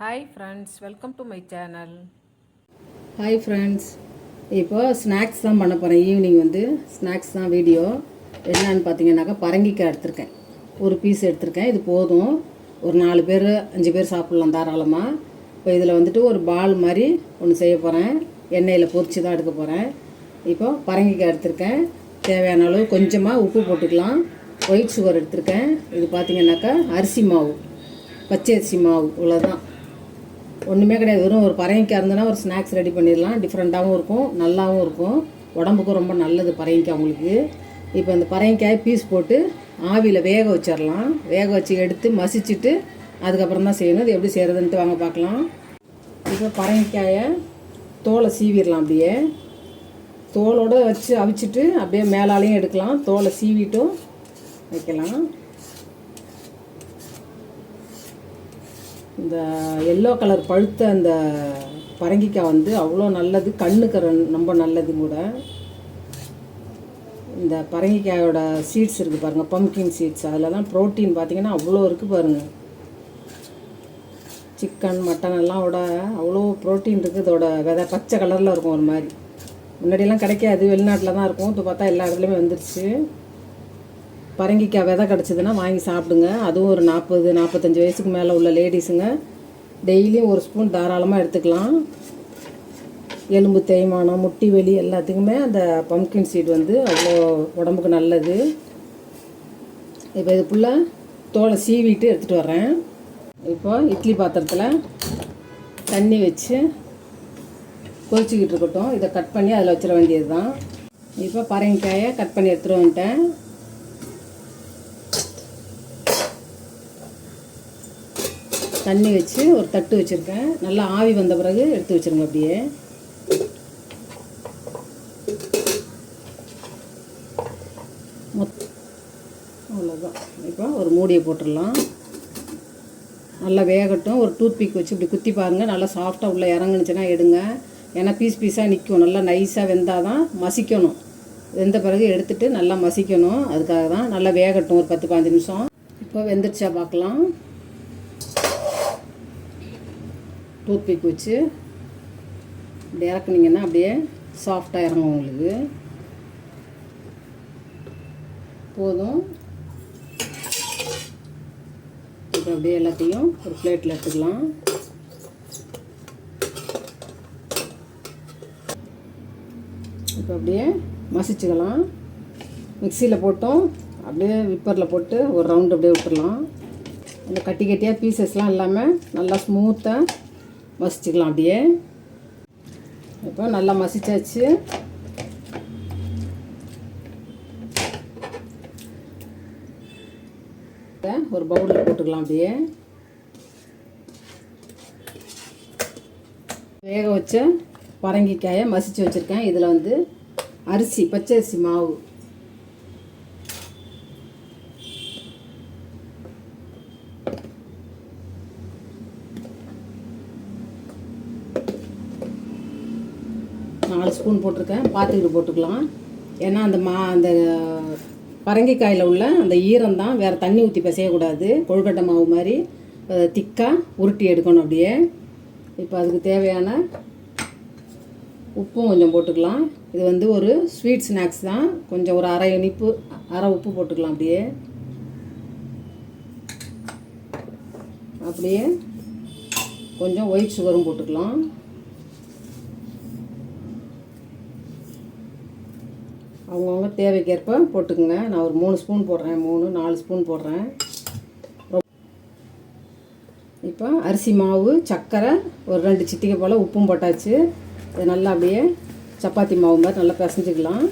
Hi friends welcome to my channel hi friends இப்போ snacks தான் பண்ண போகிறேன் ஈவினிங் வந்து ஸ்நாக்ஸ் தான் வீடியோ என்னன்னு பார்த்தீங்கன்னாக்கா பரங்கிக்காய் எடுத்திருக்கேன். ஒரு பீஸ் எடுத்திருக்கேன். இது போதும். ஒரு நாலு பேர் அஞ்சு பேர் சாப்பிட்லாம் தாராளமாக இப்போ இதில் வந்துட்டு ஒரு பால் மாதிரி ஒன்று செய்ய போகிறேன் எண்ணெயில் பொறிச்சு தான் எடுக்க போகிறேன் இப்போ பரங்கிக்காய் எடுத்திருக்கேன். தேவையான அளவு கொஞ்சமாக உப்பு போட்டுக்கலாம். ஒயிட் சுகர் எடுத்திருக்கேன். இது பார்த்தீங்கன்னாக்கா அரிசி மாவு பச்சை அரிசி மாவு இவ்வளோதான் ஒன்றுமே கிடையாது. வெறும் ஒரு பறையங்காய் இருந்ததுன்னா ஒரு ஸ்நாக்ஸ் ரெடி பண்ணிடலாம். டிஃப்ரெண்ட்டாகவும் இருக்கும் நல்லாவும் இருக்கும். உடம்புக்கும் ரொம்ப நல்லது பறையங்காய் உங்களுக்கு. இப்போ இந்த பறையங்காய் பீஸ் போட்டு ஆவியில் வேக வச்சிடலாம். வேக வச்சு எடுத்து மசிச்சுட்டு அதுக்கப்புறம் தான் செய்யணும். இது எப்படி செய்கிறதுன்ட்டு வாங்க பார்க்கலாம். இப்போ பரங்கிக்காயை தோலை சீவிடலாம் அப்படியே. தோலோடு வச்சு அவிச்சிட்டு அப்படியே மேலாலையும் எடுக்கலாம். தோலை சீவிட்டும் வைக்கலாம். இந்த எல்லோ கலர் பழுத்த அந்த பரங்கிக்காய் வந்து அவ்வளோ நல்லது கண்ணுக்கு ரொம்ப நல்லது கூட. இந்த பரங்கிக்காயோட சீட்ஸ் இருக்குது பாருங்கள் பம்கின் சீட்ஸ் அதிலலாம் ப்ரோட்டீன் பார்த்திங்கன்னா அவ்வளோ இருக்குது பாருங்கள் சிக்கன் மட்டன் எல்லாம் விட அவ்வளோ ப்ரோட்டீன் இருக்குது இதோட விதை பச்சை கலரில் இருக்கும் ஒரு மாதிரி. முன்னாடியெல்லாம் கிடைக்காது. வெளிநாட்டில் தான் இருக்கும். இப்போ பார்த்தா எல்லா இடத்துலையுமே வந்துருச்சு. பரங்கிக்காய் விதை கிடச்சிதுன்னா வாங்கி சாப்பிடுங்க. அதுவும் ஒரு நாற்பது நாற்பத்தஞ்சு வயசுக்கு மேலே உள்ள லேடிஸுங்க. டெய்லியும் ஒரு ஸ்பூன் தாராளமாக எடுத்துக்கலாம். எலும்பு தேய்மானம் முட்டி வலி எல்லாத்துக்குமே அந்த பம்கின் சீட் வந்து அவ்வளோ உடம்புக்கு நல்லது. இப்போ இது ஃபுல்லாக தோலை சீவிட்டு எடுத்துகிட்டு வரேன் இப்போ இட்லி பாத்திரத்தில் தண்ணி வச்சு கொதிச்சிக்கிட்டு இருக்கட்டும். இதை கட் பண்ணி அதில் வச்சிட வேண்டியது தான் இப்போ பரங்கிக்காயை கட் பண்ணி எடுத்துகிட்டு வந்துட்டேன். தண்ணி வச்சு ஒரு தட்டு வச்சுருக்கேன். நல்லா ஆவி வந்த பிறகு எடுத்து வச்சிருங்க அப்படியே. மொத் அவ்வளோதான் இப்போ ஒரு மூடியை போட்டுடலாம். நல்லா வேகட்டும். ஒரு டூத் பிக் வச்சு இப்படி குத்தி பாருங்கள் நல்லா சாஃப்டாக உள்ளே இறங்குனுச்சுன்னா எடுங்க. ஏன்னா பீஸ் பீஸாக நிற்கும். நல்லா நைஸாக வெந்தால் தான் மசிக்கணும். வெந்த பிறகு எடுத்துகிட்டு நல்லா மசிக்கணும். அதுக்காக தான் நல்லா வேகட்டும். ஒரு பத்து பாஞ்சு நிமிஷம். இப்போ வெந்துருச்சா பார்க்கலாம். டூத் பிக் வச்சு இப்படி இறக்குனீங்கன்னா அப்படியே சாஃப்டாக இறங்கும் உங்களுக்கு. போதும். இப்போ அப்படியே எல்லாத்தையும் ஒரு பிளேட்டில் எடுத்துக்கலாம். இப்போ அப்படியே மசிச்சுக்கலாம். மிக்சியில் போட்டோம். அப்படியே விப்பரில் போட்டு ஒரு ரவுண்டு அப்படியே விட்டுடலாம் இந்த கட்டி கட்டியாக பீசஸ்லாம் இல்லாமல் நல்லா ஸ்மூத்தாக மசிச்சுக்கலாம் அப்படியே. இப்போ நல்லா மசிச்சாச்சு. ஒரு பவுலில் போட்டுக்கலாம் அப்படியே. வேக வச்ச பரங்கிக்காயை மசித்து வச்சுருக்கேன். இதில் வந்து அரிசி பச்சை அரிசி மாவு நாலு ஸ்பூன் போட்டிருக்கேன். பார்த்துக்கிட்டு போட்டுக்கலாம். ஏன்னா அந்த மா அந்த பரங்கிக்காயில் உள்ள அந்த ஈரம் தான் வேறு தண்ணி ஊற்றி பிசையக்கூடாது. கொழுக்கட்டை மாவு மாதிரி திக்காக உருட்டி எடுக்கணும் அப்படியே. இப்போ அதுக்கு தேவையான உப்பும் கொஞ்சம் போட்டுக்கலாம். இது வந்து ஒரு ஸ்வீட் ஸ்நாக்ஸ் தான். கொஞ்சம் ஒரு அரை இனிப்பு அரை உப்பு போட்டுக்கலாம் அப்படியே. அப்படியே கொஞ்சம் ஒயிட் சுகரும் போட்டுக்கலாம். அவங்கவுங்க தேவைக்கேற்ப போட்டுக்குங்க. நான் ஒரு மூணு ஸ்பூன் போடுறேன். மூணு நாலு ஸ்பூன் போடுறேன். இப்போ அரிசி மாவு சர்க்கரை ஒரு ரெண்டு சிட்டிகை போல் உப்பும் போட்டாச்சு. இதை நல்லா அப்படியே சப்பாத்தி மாவு மாதிரி நல்லா பிசைஞ்சிக்கலாம்.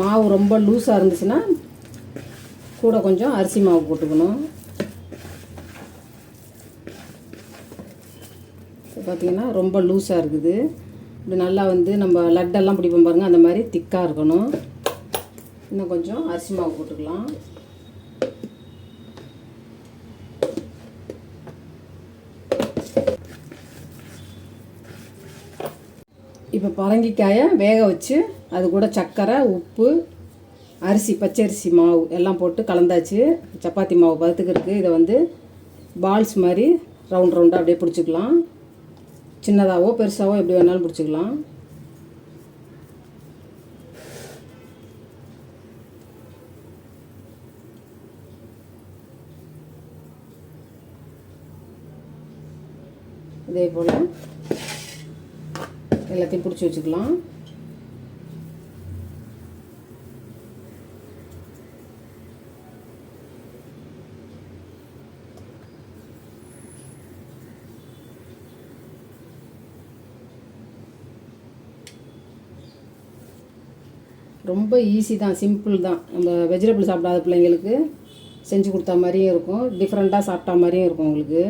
மாவு ரொம்ப லூஸாக இருந்துச்சுன்னா கூட கொஞ்சம் அரிசி மாவு போட்டுக்கணும். இப்போ பார்த்தீங்கன்னா ரொம்ப லூஸாக இருக்குது. இப்படி நல்லா வந்து நம்ம லட்டெல்லாம் பிடிப்போம் பாருங்கள் அந்த மாதிரி திக்காக இருக்கணும். இன்னும் கொஞ்சம் அரிசி மாவு போட்டுக்கலாம். இப்போ பரங்கிக்காயை வேக வச்சு அது கூட சர்க்கரை உப்பு அரிசி பச்சரிசி மாவு எல்லாம் போட்டு கலந்தாச்சு. சப்பாத்தி மாவு பதத்துக்கு இருக்குது இதை வந்து பால்ஸ் மாதிரி ரவுண்ட் ரவுண்டாக அப்படியே பிடிச்சிக்கலாம். சின்னதாகவோ பெருசாகவோ எப்படி வேணாலும் பிடிச்சிக்கலாம். இதே போல். எல்லாத்தையும் பிடிச்சி வச்சுக்கலாம். ரொம்ப ஈஸி தான் சிம்பிள் தான். நம்ம வெஜிடபிள் சாப்பிடாத பிள்ளைங்களுக்கு செஞ்சு கொடுத்தா மாதிரியும் இருக்கும். டிஃப்ரெண்ட்டாக சாப்பிட்டா மாதிரியும் இருக்கும் உங்களுக்கு.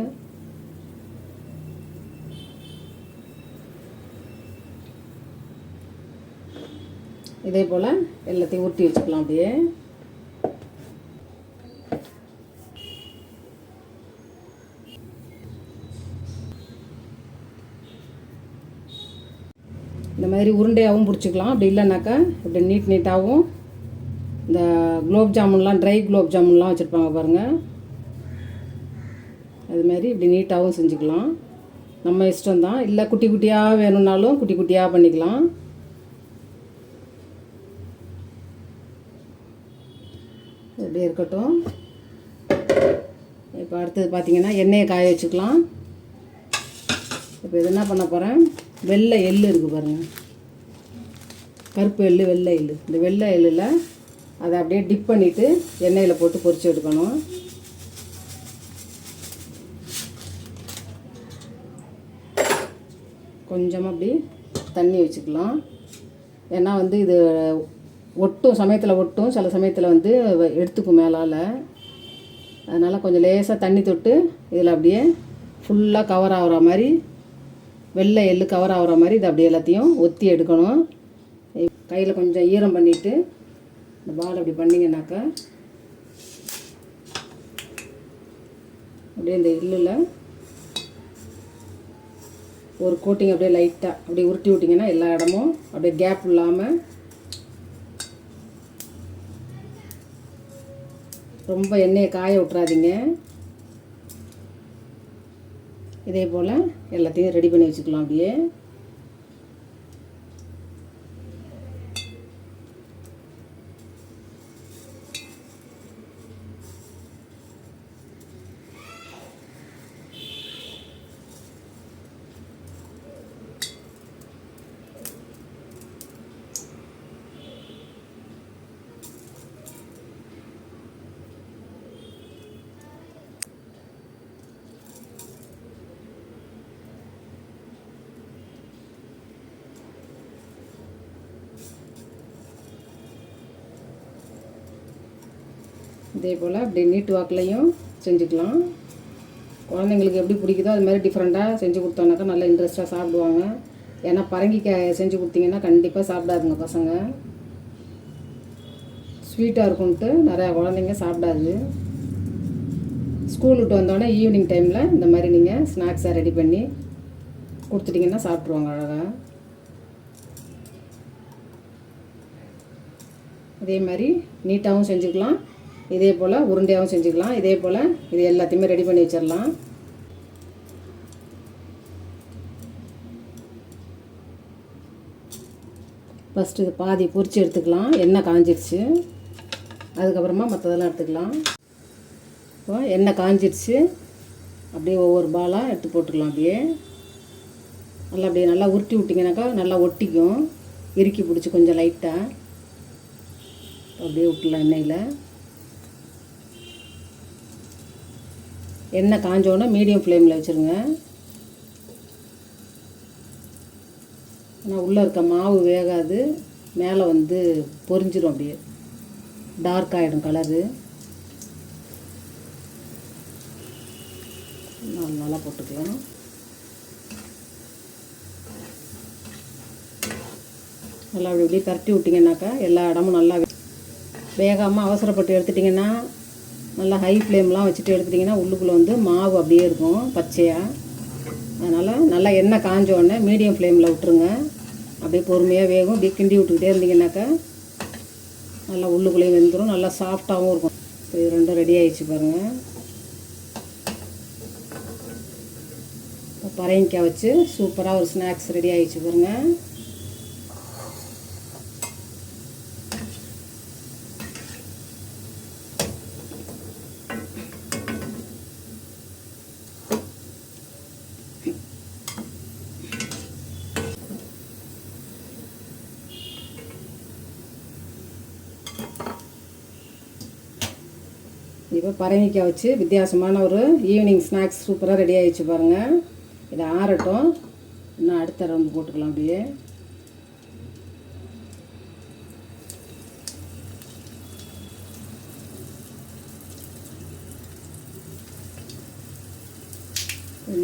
இதே போல் எல்லாத்தையும் ஊட்டி வச்சுக்கலாம் அப்படியே. மாதிரி உருண்டையாகவும் பிடிச்சிக்கலாம். அப்படி இல்லைனாக்கா இப்படி நீட் நீட்டாகவும் இந்த குலோப் ஜாமுன்லாம் ட்ரை குலோப் ஜாமுன்லாம் வச்சுருப்பாங்க பாருங்கள் அது மாதிரி இப்படி நீட்டாகவும் செஞ்சுக்கலாம். நம்ம இஷ்டம்தான். இல்லை குட்டி குட்டியாக வேணும்னாலும் குட்டி குட்டியாக பண்ணிக்கலாம். இப்படி இருக்கட்டும். இப்போ அடுத்தது பார்த்திங்கன்னா எண்ணெயை காய வச்சுக்கலாம். இப்போ இது என்ன பண்ண போகிறேன் வெள்ளை எள் இருக்குது பாருங்கள் கருப்பு எள்ளு வெள்ளை எள்ளு. இந்த வெள்ளை எள்ளில் அதை அப்படியே டிப் பண்ணிவிட்டு எண்ணெயில் போட்டு பொரிச்சு எடுக்கணும். கொஞ்சமாக அப்படி தண்ணி வச்சுக்கலாம். ஏன்னா வந்து இது ஒட்டும் சமயத்தில் ஒட்டும் சில சமயத்தில் வந்து வ- எடுத்துக்கும் மேலால். அதனால் கொஞ்சம் லேசாக தண்ணி தொட்டு இதில் அப்படியே ஃபுல்லாக கவர் ஆகிற மாதிரி வெள்ளை எள்ளு கவர் ஆகிற மாதிரி இதை அப்படியே எல்லாத்தையும் ஒத்தி எடுக்கணும். கையில் கொஞ்சம் ஈரம் பண்ணிவிட்டு இந்த பால் அப்படி பண்ணிங்கனாக்கா அப்படியே இந்த எள்ளில் ஒரு கோட்டிங் அப்படியே லைட்டாக அப்படியே உருட்டி விட்டிங்கன்னா எல்லா இடமும் அப்படியே கேப் இல்லாமல் ரொம்ப எண்ணெயை காய விட்றாதீங்க இதே போல் எல்லாத்தையும் ரெடி பண்ணி வச்சுக்கலாம் அப்படியே. இதே போல் அப்படி நீட் வாக்கிலையும் செஞ்சுக்கலாம். குழந்தைங்களுக்கு எப்படி பிடிக்குதோ அது மாதிரி டிஃப்ரெண்ட்டாக செஞ்சு கொடுத்தோன்னாக்கா நல்லா இன்ட்ரெஸ்ட்டாக சாப்பிடுவாங்க. ஏன்னா பரங்கிக்காய் செஞ்சு கொடுத்தீங்கன்னா கண்டிப்பாக சாப்பிடாதுங்க பசங்க. ஸ்வீட்டாக இருக்கும்ன்ட்டு நிறையா குழந்தைங்க சாப்பிடாது. ஸ்கூல் விட்டு வந்தோடனே ஈவினிங் டைமில் இந்த மாதிரி நீங்கள் ஸ்நாக்ஸை ரெடி பண்ணி கொடுத்துட்டிங்கன்னா சாப்பிட்ருவாங்க அழகாக இதே மாதிரி நீட்டாகவும் செஞ்சுக்கலாம். இதே போல் உருண்டையாகவும் செஞ்சுக்கலாம். இதே போல் இது எல்லாத்தையுமே ரெடி பண்ணி வச்சிடலாம் ஃபஸ்ட்டு இது பாதி பொறிச்சு எடுத்துக்கலாம். எண்ணெய் காஞ்சிருச்சு. அதுக்கப்புறமா மற்றதெல்லாம் எடுத்துக்கலாம். இப்போ எண்ணெய் காஞ்சிருச்சு. அப்படியே ஒவ்வொரு பாலாக எடுத்து போட்டுக்கலாம் அப்படியே. நல்லா அப்படியே நல்லா உருட்டி விட்டிங்கனாக்கா நல்லா ஒட்டிக்கும். இறுக்கி பிடிச்சி கொஞ்சம் லைட்டாக அப்படியே விட்டுலாம் எண்ணெயில். எண்ணெய் காஞ்சோடனே மீடியம் ஃப்ளேமில் வச்சுருங்க. ஆனால் உள்ளே இருக்க மாவு வேகாது. மேலே வந்து பொரிஞ்சிடும் அப்படியே. டார்க் ஆகிடும் கலரு நாலு நல்லா போட்டுக்கலாம். நல்லா அப்படி இப்படி பரட்டி விட்டிங்கனாக்கா எல்லா இடமும் நல்லா வேகாமல் அவசரப்பட்டு எடுத்துட்டிங்கன்னா நல்லா ஹை ஃப்ளேம்லாம் வச்சுட்டு எடுத்துட்டிங்கன்னா உள்ளுக்குள்ளே வந்து மாவு அப்படியே இருக்கும் பச்சையாக அதனால் நல்லா எண்ணெய் காஞ்ச உடனே மீடியம் ஃப்ளேமில் விட்டுருங்க. அப்படியே பொறுமையாக வேகும். அப்படியே கிண்டி விட்டுக்கிட்டே இருந்தீங்கன்னாக்கா நல்லா உள்ளுக்குள்ளேயும் வெந்துடும் நல்லா சாஃப்டாகவும் இருக்கும். இப்போ இது ரெண்டும் ரெடி ஆகிடுச்சு பாருங்கள் பரங்கிக்காய் வச்சு சூப்பராக ஒரு ஸ்நாக்ஸ் ரெடி ஆகிடுச்சு பாருங்கள் இப்போ பரங்கிக்காய் வச்சு வித்தியாசமான ஒரு ஈவினிங் ஸ்நாக்ஸ் சூப்பராக ரெடி ஆகிடுச்சு பாருங்கள் இதை ஆறட்டும். இன்னும் அடுத்த ரவுண்ட் போட்டுக்கலாம் அப்படியே.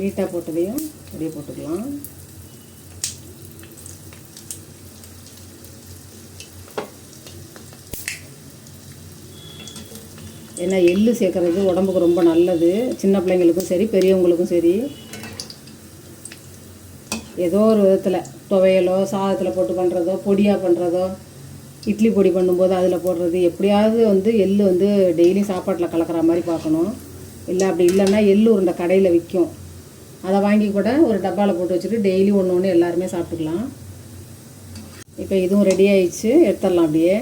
நீட்டாக போட்டதையும் அப்படியே போட்டுக்கலாம். ஏன்னா எள்ளு சேர்க்குறது உடம்புக்கு ரொம்ப நல்லது. சின்ன பிள்ளைங்களுக்கும் சரி பெரியவங்களுக்கும் சரி. ஏதோ ஒரு விதத்தில் துவையலோ சாதத்தில் போட்டு பண்ணுறதோ பொடியாக பண்ணுறதோ இட்லி பொடி பண்ணும்போது அதில் போடுறது எப்படியாவது வந்து எள்ளு வந்து டெய்லி சாப்பாட்டில் கலக்கிற மாதிரி பார்க்கணும். இல்லை அப்படி இல்லைன்னா எள்ளு உருண்டை கடையில் விற்கும் அதை வாங்கி கூட ஒரு டப்பாவில் போட்டு வச்சுட்டு டெய்லி ஒன்று ஒன்று எல்லாருமே சாப்பிட்டுக்கலாம். இப்போ இதுவும் ரெடி ஆயிடுச்சு. எடுத்துடலாம் அப்படியே.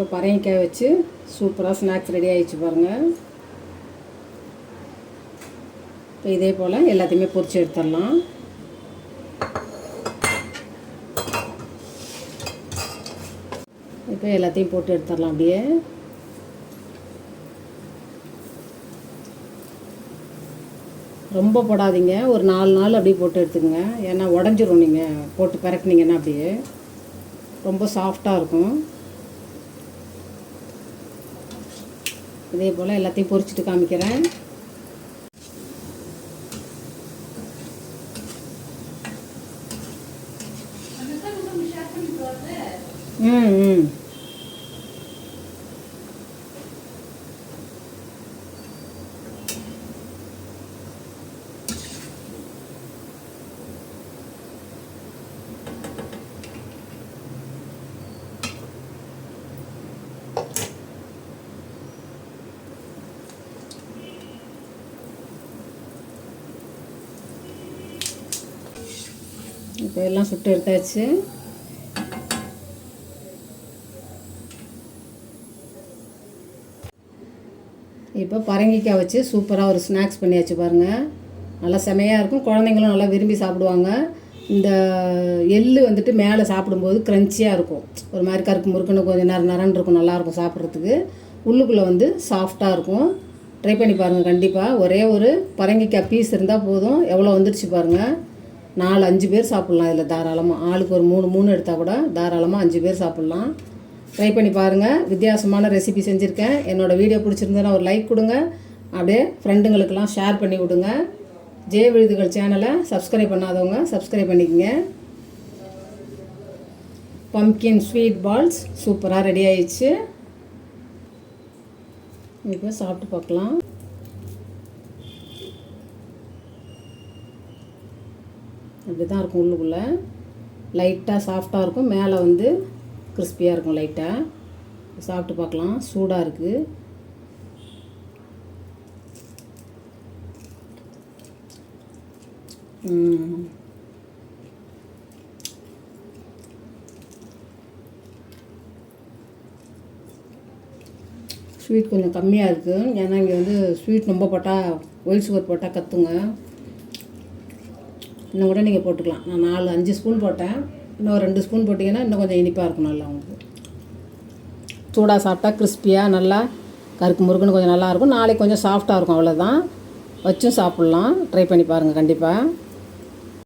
இப்போ பரங்கிக்காய் வச்சு சூப்பராக ஸ்நாக்ஸ் ரெடி ஆகிடுச்சு பாருங்கள் இப்போ இதே போல் எல்லாத்தையுமே பொறிச்சு எடுத்துடலாம். இப்போ எல்லாத்தையும் போட்டு எடுத்துடலாம் அப்படியே. ரொம்ப போடாதீங்க. ஒரு நாலு நாள் அப்படியே போட்டு எடுத்துக்கோங்க. ஏன்னா உடஞ்சிரும் நீங்கள் போட்டு பரட்டினீங்கன்னா அப்படியே. ரொம்ப சாஃப்டாக இருக்கும். இதே போல் எல்லாத்தையும் பொரிச்சிட்டு காமிக்கிறேன். ம் ம். இப்போ எல்லாம் சுட்டு எடுத்தாச்சு. இப்போ பரங்கிக்காய் வச்சு சூப்பராக ஒரு ஸ்நாக்ஸ் பண்ணியாச்சு பாருங்கள் நல்லா செமையாக இருக்கும். குழந்தைங்களும் நல்லா விரும்பி சாப்பிடுவாங்க. இந்த எள் வந்துட்டு மேலே சாப்பிடும்போது க்ரன்ச்சியாக இருக்கும். ஒரு மாதிரி கருக்கு முறுக்குன்னு கொஞ்சம் நேரம் நரன் இருக்கும். நல்லாயிருக்கும் சாப்பிட்றதுக்கு. உள்ளுக்குள்ளே வந்து சாஃப்டாக இருக்கும். ட்ரை பண்ணி பாருங்கள் கண்டிப்பாக ஒரே ஒரு பரங்கிக்காய் பீஸ் இருந்தால் போதும். எவ்வளோ வந்துடுச்சு பாருங்கள் நாலு அஞ்சு பேர் சாப்பிட்லாம் இதில் தாராளமாக ஆளுக்கு ஒரு மூணு மூணு எடுத்தால் கூட தாராளமாக அஞ்சு பேர் சாப்பிட்லாம். ட்ரை பண்ணி பாருங்கள் வித்தியாசமான ரெசிபி செஞ்சுருக்கேன். என்னோடய வீடியோ பிடிச்சிருந்ததுன்னா ஒரு லைக் கொடுங்க. அப்படியே ஃப்ரெண்டுங்களுக்கெல்லாம் ஷேர் பண்ணி விடுங்க. ஜெய விழுதுகள் சேனலை சப்ஸ்கிரைப் பண்ணாதவங்க சப்ஸ்கிரைப் பண்ணிக்கங்க. பம்கின் ஸ்வீட் பால்ஸ் சூப்பராக ரெடி ஆயிடுச்சு. இப்போ சாப்பிட்டு பார்க்கலாம். இப்படி தான் இருக்கும் உள்ளுக்குள்ளே. லைட்டாக சாஃப்டாக இருக்கும். மேலே வந்து கிறிஸ்பியாக இருக்கும் லைட்டாக சாப்பிட்டு பார்க்கலாம். சூடாக இருக்குது ஸ்வீட் கொஞ்சம் கம்மியாக இருக்குது ஏன்னா இங்கே வந்து ஸ்வீட் ரொம்ப போட்டால் ஒயிட் சுகர் போட்டால் கத்துங்க. இன்னும் கூட நீங்கள் போட்டுக்கலாம். நான் நாலு அஞ்சு ஸ்பூன் போட்டேன். இன்னும் ரெண்டு ஸ்பூன் போட்டிங்கன்னா இன்னும் கொஞ்சம் இனிப்பாக இருக்கும் நல்லா உங்களுக்கு. சூடாக சாப்பிட்டா கிறிஸ்பியாக நல்லா கருக்கு முறுக்குன்னு கொஞ்சம் நல்லாயிருக்கும் நாளைக்கு கொஞ்சம் சாஃப்டாக இருக்கும் அவ்வளோதான் வச்சும் சாப்பிட்லாம். ட்ரை பண்ணி பாருங்கள் கண்டிப்பாக